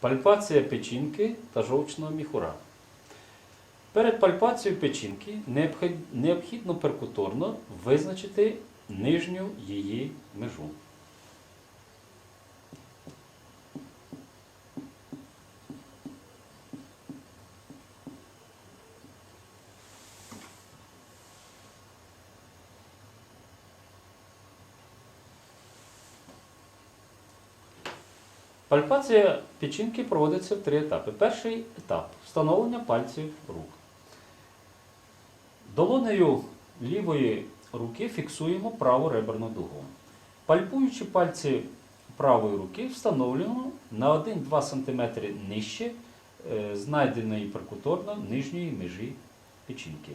Пальпація печінки та жовчного міхура. Перед пальпацією печінки необхідно перкуторно визначити нижню її межу. Пальпація печінки проводиться в три етапи. Перший етап встановлення пальців рук. Долонею лівої руки фіксуємо праву реберну дугу. Пальпуючи пальці правої руки, встановлюємо на 1-2 см нижче е, знайденої перкуторно нижньої межі печінки.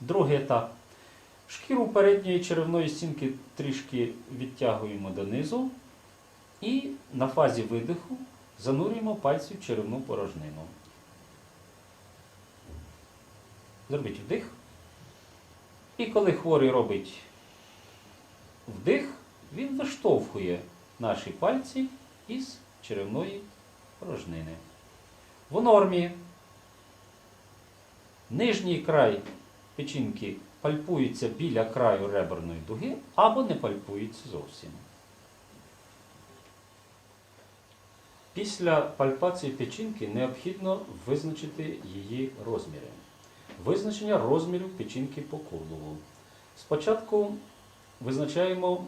Другий етап. Шкіру передньої черевної стінки трішки відтягуємо донизу. І на фазі видиху занурюємо пальці в черевну порожнину. Зробіть вдих. І коли хворий робить вдих, він виштовхує наші пальці із черевної порожнини. В нормі нижній край печінки пальпується біля краю реберної дуги або не пальпується зовсім. Після пальпації печінки необхідно визначити її розміри. Визначення розмірів печінки по колову. Спочатку визначаємо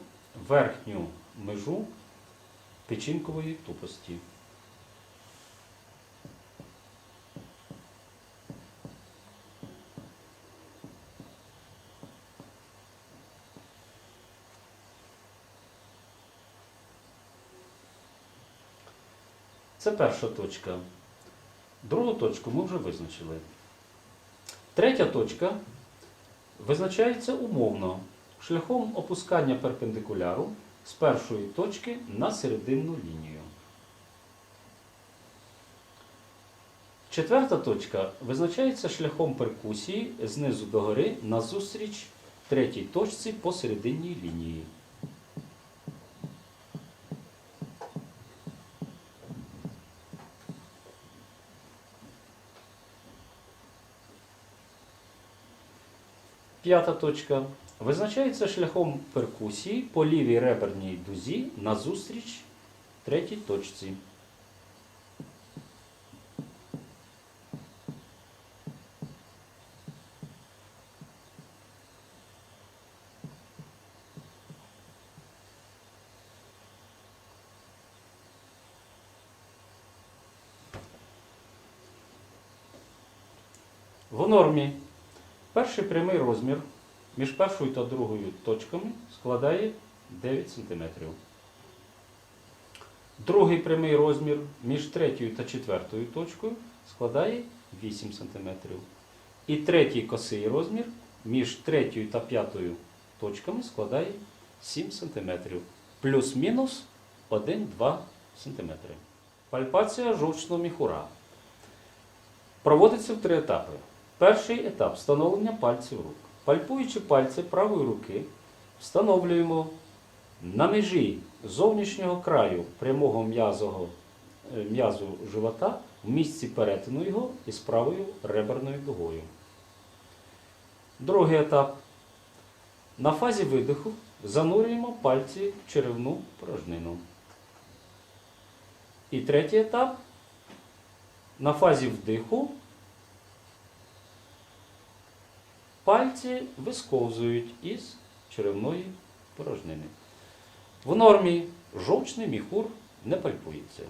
верхню межу печінкової тупості. Це перша точка. Другу точку ми вже визначили. Третя точка визначається умовно шляхом опускання перпендикуляру з першої точки на серединну лінію. Четверта точка визначається шляхом перкусії знизу до гори назустріч третій точці по серединній лінії. П'ята точка визначається шляхом перкусії по лівій реберній дузі назустріч третій точці. В нормі Перший прямий розмір між першою та другою точками складає 9 см. Другий прямий розмір між третьою та четвертою точкою складає 8 см. І третій косий розмір між третьою та п'ятою точками складає 7 см. Плюс-мінус 1-2 см. Пальпація жовчного міхура. Проводиться в три етапи. Перший етап встановлення пальців рук. Пальпуючи пальці правої руки, встановлюємо на межі зовнішнього краю прямого е, м'язу живота в місці перетину його із правою реберною дугою. Другий етап. На фазі видиху занурюємо пальці в черевну порожнину. І третій етап. На фазі вдиху пальці висковзують із черевної порожнини. В нормі жовчний міхур не пальпується.